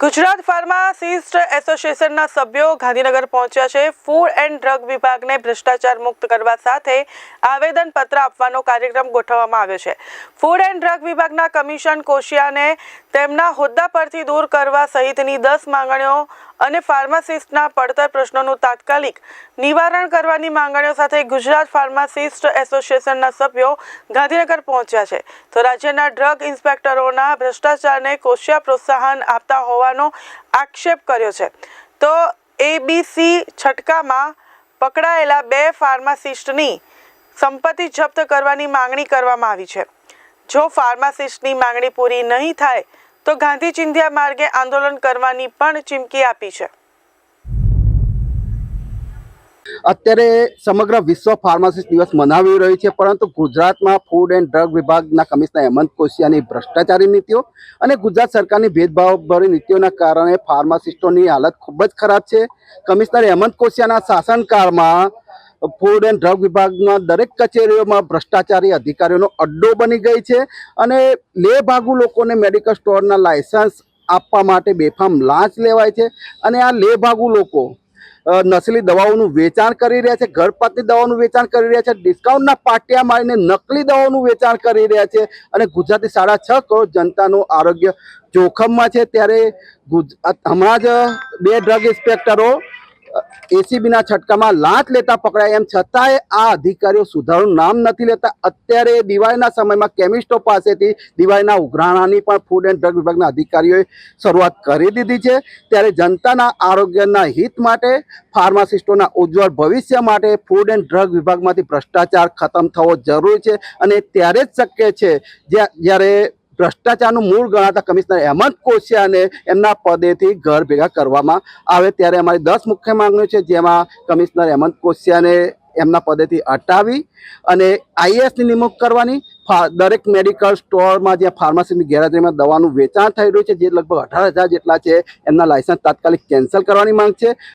Gujarat pharmacist એસોસિએશનના સભ્યો ગાંધીનગર પહોંચ્યા છે. ફૂડ એન્ડ ડ્રગ વિભાગને ભ્રષ્ટાચાર મુક્ત કરવા સાથે આવેદન પત્ર આપવાનો કાર્યક્રમ ગોઠવવામાં આવ્યો છે. ફૂડ એન્ડ ડ્રગ વિભાગના કમિશન કોશિયાને તેમના હોદ્દા પરથી દૂર કરવા સહિતની દસ માંગણીઓ અને ફાર્માસિસ્ટના પડતર પ્રશ્નોનું તાત્કાલિક નિવારણ કરવાની માંગણીઓ સાથે ગુજરાત ફાર્માસિસ્ટ એસોસિએશનના સભ્યો ગાંધીનગર પહોંચ્યા છે. તો રાજ્યના ડ્રગ ઇન્સ્પેક્ટરોના ભ્રષ્ટાચારને કોશિયા પ્રોત્સાહન આપતા હોવાનો આક્ષેપ કર્યો છે. તો એબીસી છટકામાં પકડાયેલા બે ફાર્માસિસ્ટની સંપત્તિ જપ્ત કરવાની માંગણી કરવામાં આવી છે. જો ફાર્માસિસ્ટની માંગણી પૂરી નહીં થાય તો ગાંધી ચિંધ્યા માર્ગે આંદોલન કરવાની પણ ચીમકી આપી છે. અત્યારે સમગ્ર વિશ્વ ફાર્માસિસ્ટ દિવસ મનાવી રહ્યું છે, પરંતુ ગુજરાતમાં ફૂડ એન્ડ ડ્રગ વિભાગના કમિશનર હેમંત કોશિયાની ભ્રષ્ટાચારી નીતિઓ અને ગુજરાત સરકારની ભેદભાવભરી નીતિઓના કારણે ફાર્માસિસ્ટોની હાલત ખૂબ જ ખરાબ છે. કમિશનર હેમંત કોશિયાના શાસનકાળમાં ફૂડ એન્ડ ડ્રગ વિભાગના દરેક કચેરીઓમાં ભ્રષ્ટાચારી અધિકારીઓનો અડ્ડો બની ગઈ છે અને લે ભાગુ લોકોને મેડિકલ સ્ટોરના લાયસન્સ આપવા માટે બેફામ લાંચ લેવાય છે અને આ લે ભાગુ લોકો નસલી દવાઓનું વેચાણ કરી રહ્યા છે, ઘરપાતની દવાઓનું વેચાણ કરી રહ્યા છે, ડિસ્કાઉન્ટના પાટિયા મારીને નકલી દવાઓનું વેચાણ કરી રહ્યા છે અને ગુજરાતની સાડા છ કરોડ જનતાનું આરોગ્ય જોખમમાં છે. ત્યારે હમણાં જ બે ડ્રગ ઇન્સ્પેક્ટરો એસીબીના છટકામાં લાંચ લેતા પકડાય એમ છતાંય આ અધિકારીઓ સુધારનું નામ નથી લેતા. અત્યારે દિવાળીના સમયમાં કેમિસ્ટો પાસેથી દિવાળીના ઉઘરાણાની પણ ફૂડ એન્ડ ડ્રગ વિભાગના અધિકારીઓએ શરૂઆત કરી દીધી છે. ત્યારે જનતાના આરોગ્યના હિત માટે, ફાર્માસિસ્ટોના ઉજ્જવળ ભવિષ્ય માટે ફૂડ એન્ડ ડ્રગ વિભાગમાંથી ભ્રષ્ટાચાર ખતમ થવો જરૂરી છે અને ત્યારે જ શક્ય છે જ્યાં જ્યારે ભ્રષ્ટાચારનું મૂળ ગણાતા કમિશનર હેમંત કોશિયાને એમના પદેથી ઘર ભેગા કરવામાં આવે ત્યારે અમારી દસ મુખ્ય માંગણીઓ છે, જેમાં કમિશનર હેમંત કોશિયાને એમના પદેથી હટાવી અને આઈએસની નિમણૂક કરવાની દરેક મેડિકલ સ્ટોરમાં જ્યાં ફાર્માસીની ગેરહાજરીમાં દવાનું વેચાણ થઈ રહ્યું છે, જે લગભગ અઢાર હજાર જેટલા છે, એમના લાયસન્સ તાત્કાલિક કેન્સલ કરવાની માંગ છે.